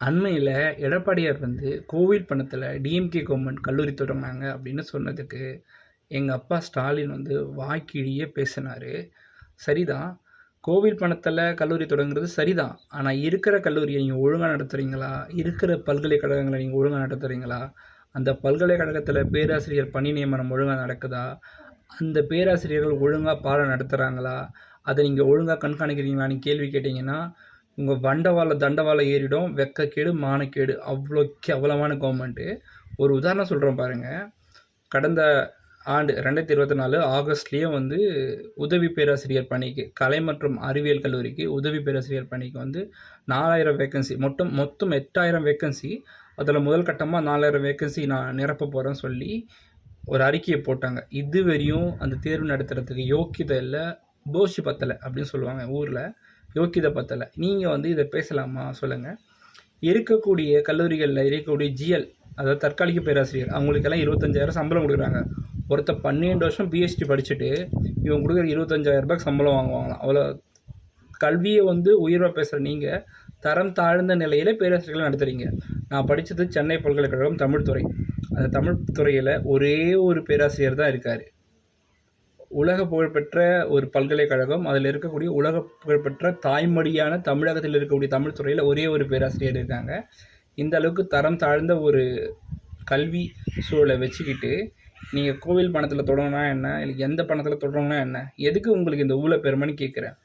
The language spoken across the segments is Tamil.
அண்மையில் எடப்பாடியார் வந்து கோவில் பணத்தில் டிஎம்கே கவர்மெண்ட் கல்லூரி தொடங்கினாங்க அப்படின்னு சொன்னதுக்கு எங்கள் அப்பா ஸ்டாலின் வந்து வாய்க்கிழியே பேசினார். சரிதான். கோவில் பணத்தில் கல்லூரி தொடங்குறது சரிதான். ஆனால் இருக்கிற கல்லூரியை நீங்கள் ஒழுங்காக நடத்துகிறீங்களா இருக்கிற பல்கலைக்கழகங்களை நீங்கள் ஒழுங்காக நடத்துகிறீங்களா அந்த பல்கலைக்கழகத்தில் பேராசிரியர் பணி நியமனம் ஒழுங்காக நடக்குதா? அந்த பேராசிரியர்கள் ஒழுங்காக பாடம் நடத்துகிறாங்களா அதை நீங்கள் ஒழுங்காக கண்காணிக்கிறீங்களான்னு கேள்வி கேட்டிங்கன்னா உங்கள் வண்டவாள தண்டவாள ஏறிடும். வெக்கக்கேடு மானக்கேடு. அவ்வளோ கேவலமான கவர்மெண்ட்டு ஒரு உதாரணம் சொல்கிறோம் பாருங்கள் கடந்த ஆண்டு ரெண்டாயிரத்தி இருபத்தி நாலு ஆகஸ்ட்லேயே வந்து உதவி பேராசிரியர் பணிக்கு கலை மற்றும் அறிவியல் கல்லூரிக்கு உதவி பேராசிரியர் பணிக்கு வந்து நாலாயிரம் வேக்கன்சி மொத்தம் மொத்தம் எட்டாயிரம் வேக்கன்சி அதில் முதல் கட்டமாக நாலாயிரம் வேக்கன்சி நான் நிரப்ப போகிறேன்னு சொல்லி ஒரு அறிக்கையை போட்டாங்க. இது வரையும் அந்த தேர்வு நடத்துறதுக்கு யோக்கியதை இல்லை போஷி பத்தலை அப்படின்னு சொல்லுவாங்க ஊரில். யோக்கியதை பத்தலை. நீங்கள் வந்து இதை பேசலாமா? சொல்லுங்கள் இருக்கக்கூடிய கல்லூரிகளில் இருக்கக்கூடிய ஜிஎல் அதாவது தற்காலிக பேராசிரியர் அவங்களுக்கெல்லாம் இருபத்தஞ்சாயிரம் சம்பளம் கொடுக்குறாங்க. ஒருத்தர் பன்னெண்டு வருஷம் பிஹெச்டி படிச்சுட்டு இவங்க கொடுக்குற இருபத்தஞ்சாயிரம் ரூபாய்க்கு சம்பளம் வாங்குவாங்களாம் அவ்வளோ கல்வியை வந்து உயர்வாக பேசுகிற நீங்கள் தரம் தாழ்ந்த நிலையில் பேராசிரியர்களை நடத்துகிறீங்க நான் படித்தது சென்னை பல்கலைக்கழகம் தமிழ் துறை அந்த தமிழ் துறையில் ஒரே ஒரு பேராசிரியர் தான் இருக்கார். உலக புகழ்பெற்ற ஒரு பல்கலைக்கழகம் அதில் இருக்கக்கூடிய உலக புகழ்பெற்ற தாய்மொழியான தமிழகத்தில் இருக்கக்கூடிய தமிழ் துறையில் ஒரே ஒரு பேராசிரியர் இருக்காங்க. இந்த அளவுக்கு தரம் தாழ்ந்த ஒரு கல்வி சூழலை வச்சுக்கிட்டு நீங்கள் கோவில் பணத்தில் தொடங்கினா என்ன? இல்லை எந்த பணத்தில் தொடங்கினா என்ன? எதுக்கு உங்களுக்கு இந்த ஊழல் பெருமைன்னு கேட்குறேன்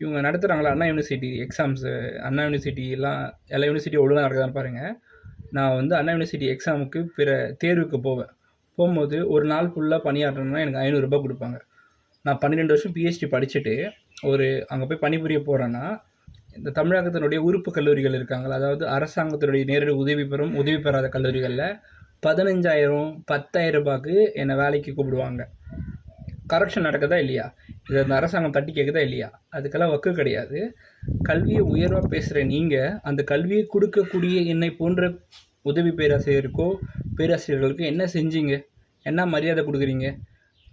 இவங்க நடத்துகிறாங்களா அண்ணா யூனிவர்சிட்டி எக்ஸாம்ஸு அண்ணா யூனிவர்சிட்டிலாம் எல்லா யூனிவர்சிட்டியும் ஒழுங்காக நடக்குதான்னு பாருங்கள் நான் வந்து அண்ணா யூனிவர்சிட்டி எக்ஸாமுக்கு பிற தேர்வுக்கு போவேன். போகும்போது ஒரு நாள் ஃபுல்லாக பணியாற்றணும்னா எனக்கு ஐநூறுரூபா கொடுப்பாங்க. நான் பன்னிரெண்டு வருஷம் பிஹெச்டி படிச்சுட்டு ஒரு அங்கே போய் பணிபுரிய போகிறேன்னா இந்த தமிழகத்தினுடைய உறுப்பு கல்லூரிகள் இருக்காங்களா அதாவது அரசாங்கத்தினுடைய நேரடி உதவி பெறும் உதவி பெறாத கல்லூரிகளில் பதினஞ்சாயிரம் பத்தாயிரம் ரூபாய்க்கு என்னை வேலைக்கு கூப்பிடுவாங்க. கரெக்ஷன் நடக்குதா இல்லையா? இதை அந்த அரசாங்கம் தட்டி கேட்குதா இல்லையா? அதுக்கெல்லாம் வக்கு கிடையாது. கல்வியை உயர்வாக பேசுகிற நீங்கள் அந்த கல்வியை கொடுக்கக்கூடிய என்னை போன்ற உதவி பேராசிரியருக்கோ பேராசிரியர்களுக்கு என்ன செஞ்சீங்க? என்ன மரியாதை கொடுக்குறீங்க?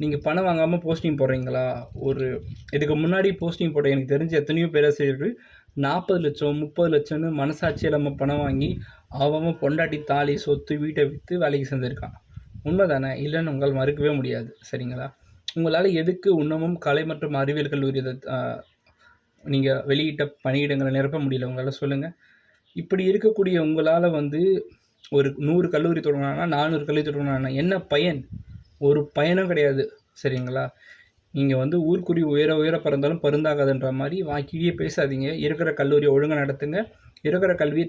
நீங்கள் பணம் வாங்காமல் போஸ்டிங் போடுறீங்களா? ஒரு இதுக்கு முன்னாடி போஸ்டிங் போட்ட எனக்கு தெரிஞ்ச எத்தனையோ பேராசிரியர்கள் நாற்பது லட்சம் முப்பது லட்சம்னு மனசாட்சியில் நம்ம பணம் வாங்கி அவன் பொண்டாட்டி தாலி சொத்து வீட்டை விற்று வேலைக்கு சேர்ந்துருக்கான் உண்மை தானே இல்லைன்னு உங்களால் மறுக்கவே முடியாது. சரிங்களா? உங்களால் எதுக்கு இன்னமும் கலை மற்றும் அறிவியல் கல்லூரி நீங்கள் வெளியிட்ட பணியிடங்களை நிரப்ப முடியல? உங்களால் சொல்லுங்கள் இப்படி இருக்கக்கூடிய உங்களால் வந்து ஒரு நூறு கல்லூரி தொடங்கினாங்கன்னா நானூறு கல்லூரி தொடங்கினாங்கன்னா என்ன பயன்? ஒரு பயனும் கிடையாது சரிங்களா? நீங்கள் வந்து ஊர்க்குறி உயர உயர பிறந்தாலும் பருந்தாகாதுன்ற மாதிரி வாக்கிலேயே பேசாதீங்க. இருக்கிற கல்லூரியை ஒழுங்காக நடத்துங்க. இருக்கிற கல்வியை